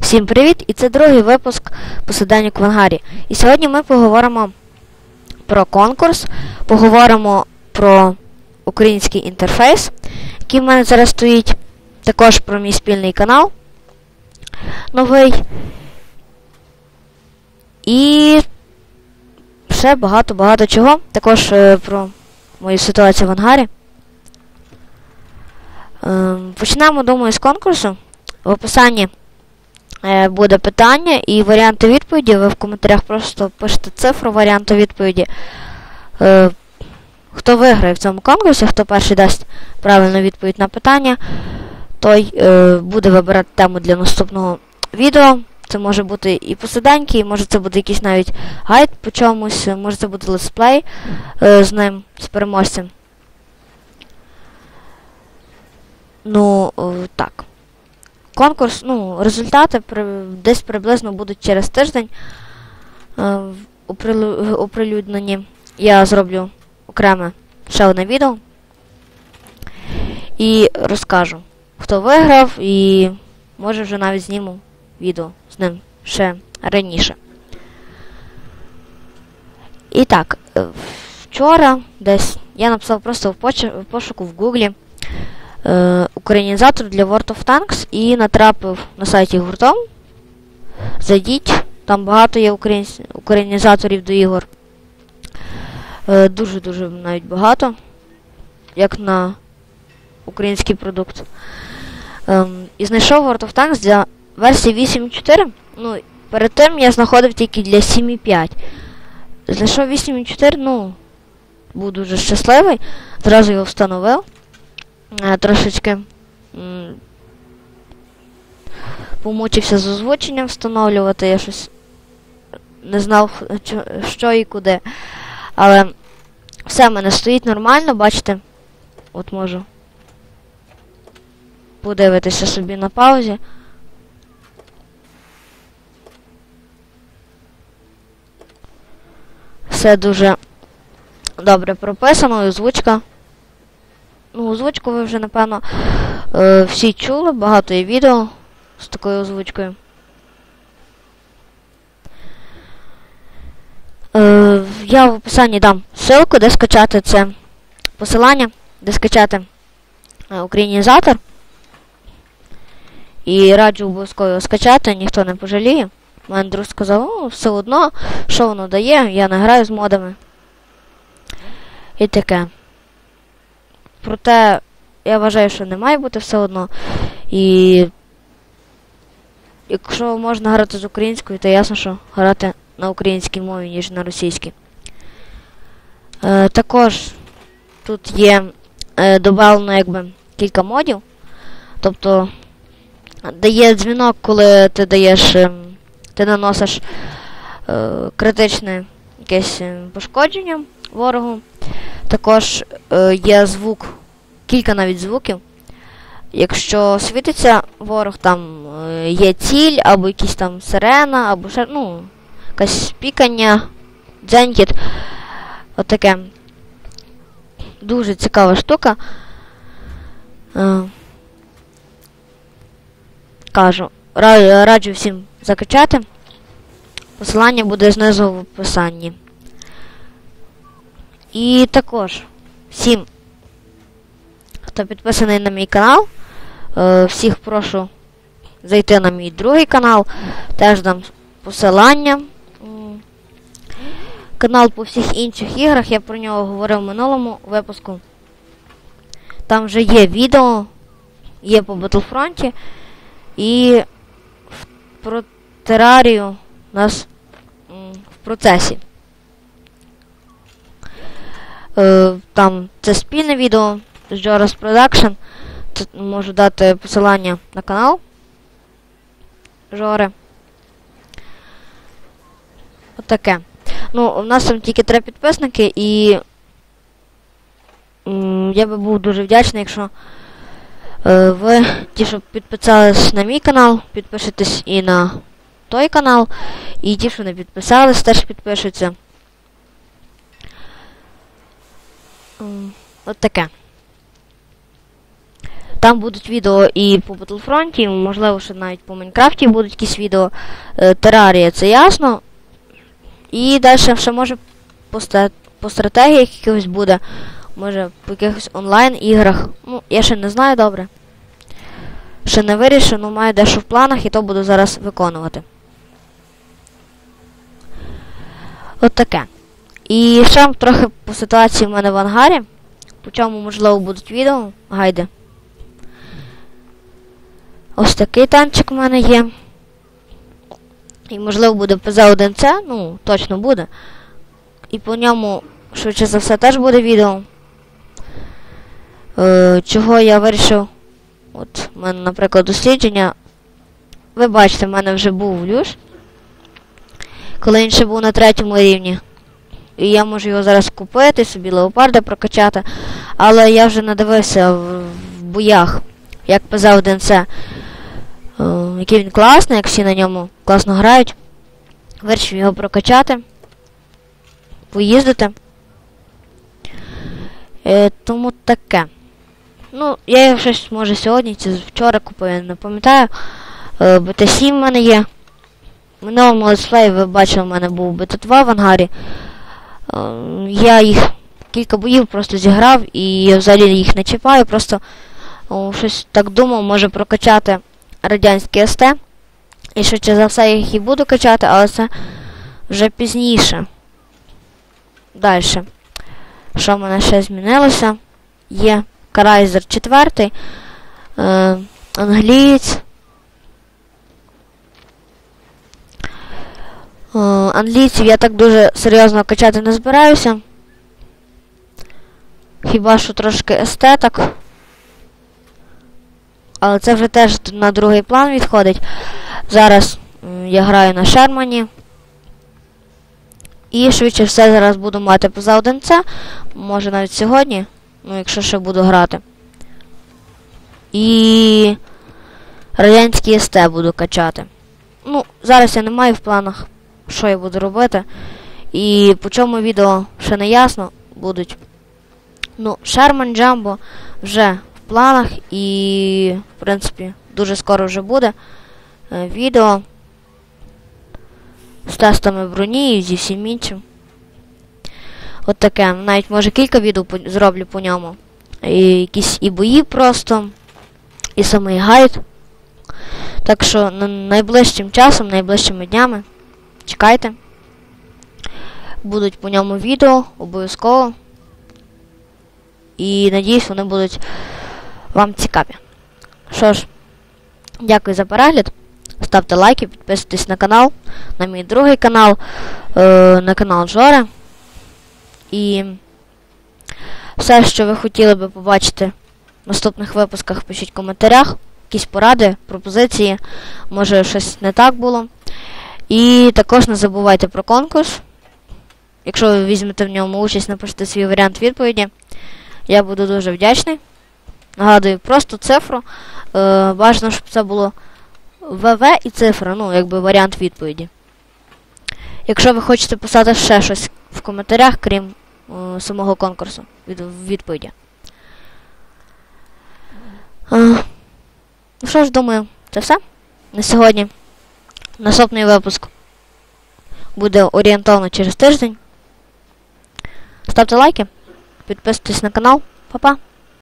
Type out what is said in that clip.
Всім привіт! І це другий випуск посиденьок в ангарі. І сьогодні ми поговоримо про конкурс, поговоримо про український інтерфейс, який в мене зараз стоїть, також про мій спільний канал новий. І ще багато-багато чого. Також е, про мою ситуацію в ангарі. Ем, Почнемо, думаю, з конкурсу. В описанні е, буде питання і варіанти відповіді. Ви в коментарях просто пишете цифру варіанту відповіді. Е, Хто виграє в цьому конкурсі, хто перший дасть правильну відповідь на питання, той е, буде вибирати тему для наступного відео. Це може бути і посиденьки, може це буде якийсь навіть гайд по чомусь, може це буде летсплей е, з ним, з переможцем. Ну, е, так. Конкурс, ну, результати десь приблизно будуть через тиждень е, оприлюднені. Я зроблю окреме ще одне відео і розкажу, хто виграв, і може вже навіть зніму відео з ним ще раніше. І так, е, вчора десь я написав просто в, в пошуку в Гуглі е, українізатор для World of Tanks і натрапив на сайті гуртом. Зайдіть, там багато є українізаторів до ігор. Е, Дуже-дуже навіть багато, як на український продукт. Ем, і знайшов World of Tanks для версії 8.4. Ну, перед тим я знаходив тільки для 7.5. Знайшов 8.4, ну, був дуже щасливий. Зразу його встановив. Е, трошечки помучився з озвученням встановлювати. Я щось не знав, що і куди. Але все в мене стоїть нормально, бачите. От можу подивитися собі на паузі. Все дуже добре прописано, і озвучка. Ну, озвучку ви вже, напевно, е, всі чули, багато є відео з такою озвучкою. Е, я в описанні дам ссылку, де скачати це посилання, де скачати е, українізатор. І раджу обов'язково скачати, ніхто не пожаліє. Мене друг сказав, ну, все одно, що воно дає, я не граю з модами. І таке. Проте, я вважаю, що не має бути все одно. І якщо можна грати з українською, то ясно, що грати на українській мові, ніж на російській. Е, також тут є е, додано якби кілька модів. Тобто дає дзвінок, коли ти даєш, ем, ти наносиш е, критичне якесь е, пошкодження ворогу. Також е, є звук, кілька навіть звуків. Якщо світиться ворог, там е, є ціль, або якісь там сирена, або ще, ну, якесь пікання, дзенькіт. Отаке. Дуже цікава штука. Е, кажу, раджу всім закачати. Посилання буде знизу в описанні. І також всім, хто підписаний на мій канал, е, всіх прошу зайти на мій другий канал. Теж дам посилання. Канал по всіх інших іграх, я про нього говорив в минулому випуску. Там вже є відео, є по Battlefront і про терарію у нас в процесі. Е, там це спільне відео Joras Production. Тут можу дати посилання на канал Жори. Отаке. Ну, у нас там тільки три підписники і я би був дуже вдячний, якщо е, ви, ті, що підписались на мій канал, підпишетесь і на той канал, і ті, що не підписались, теж підпишуться. От таке. Там будуть відео і по Battlefront, можливо, ще навіть по Майнкрафті будуть якісь відео. Е, Терарія, це ясно. І далі ще може по, стратегіях якихось буде. Може по якихось онлайн іграх. Ну, я ще не знаю добре. Ще не вирішив, ну маю дещо в планах і то буду зараз виконувати. От таке. І ще трохи по ситуації в мене в ангарі. По чому, можливо, будуть відео. Гайде. Ось такий танчик в мене є. І можливо буде ПЗ-1C, ну, точно буде. І по ньому, швидше за все, теж буде відео. Е, чого я вирішив. От, в мене, наприклад, дослідження. Ви бачите, в мене вже був люш. Коли він ще був на третьому рівні. І я можу його зараз купити, собі леопарда прокачати. Але я вже надивився в, в боях, як ПЗ-1C. Е, який він класний, як всі на ньому класно грають. Вирішив його прокачати. Поїздити. Е, тому таке. Ну, я його щось може сьогодні чи вчора купив, я не пам'ятаю. Е, БТ-7 в мене є. В минулому летсплеї ви бачили, в мене був БТ-2 в ангарі. Е, я їх кілька боїв просто зіграв і взагалі їх не чіпаю, просто о, щось так думав, може прокачати радянський СТ. І швидше за все їх і буду качати, але це вже пізніше. Далі. Що в мене ще змінилося? Є Карайзер 4, е, англієць. Е, англійців я так дуже серйозно качати не збираюся. Хіба що трошки естеток. Але це вже теж на другий план відходить. Зараз я граю на Шермані. І швидше все зараз буду мати поза 1C. Може навіть сьогодні. Ну, якщо ще буду грати. І радянський СТ буду качати. Ну, зараз я не маю в планах, що я буду робити. І по чому відео ще не ясно будуть. Ну, Sherman Jumbo вже планах і, в принципі, дуже скоро вже буде е, відео з тестами броні і зі всім іншим. От таке. Навіть може кілька відео по- зроблю по ньому. І якісь і бої просто, і самий гайд. Так що найближчим часом, найближчими днями чекайте. Будуть по ньому відео обов'язково. І надіюсь, вони будуть вам цікаві. Що ж, дякую за перегляд. Ставте лайки, підписуйтесь на канал, на мій другий канал, е, на канал Жори. І все, що ви хотіли би побачити в наступних випусках, пишіть в коментарях. Якісь поради, пропозиції, може щось не так було. І також не забувайте про конкурс. Якщо ви візьмете в ньому участь, напишете свій варіант відповіді. Я буду дуже вдячний. Нагадую, просто цифру. Е, бажано, щоб це було ВВ і цифра, ну, якби варіант відповіді. Якщо ви хочете писати ще щось в коментарях, крім е, самого конкурсу від, відповіді. Е, ну що ж, думаю, це все на сьогодні. Наступний випуск буде орієнтовно через тиждень. Ставте лайки, підписуйтесь на канал. Па-па!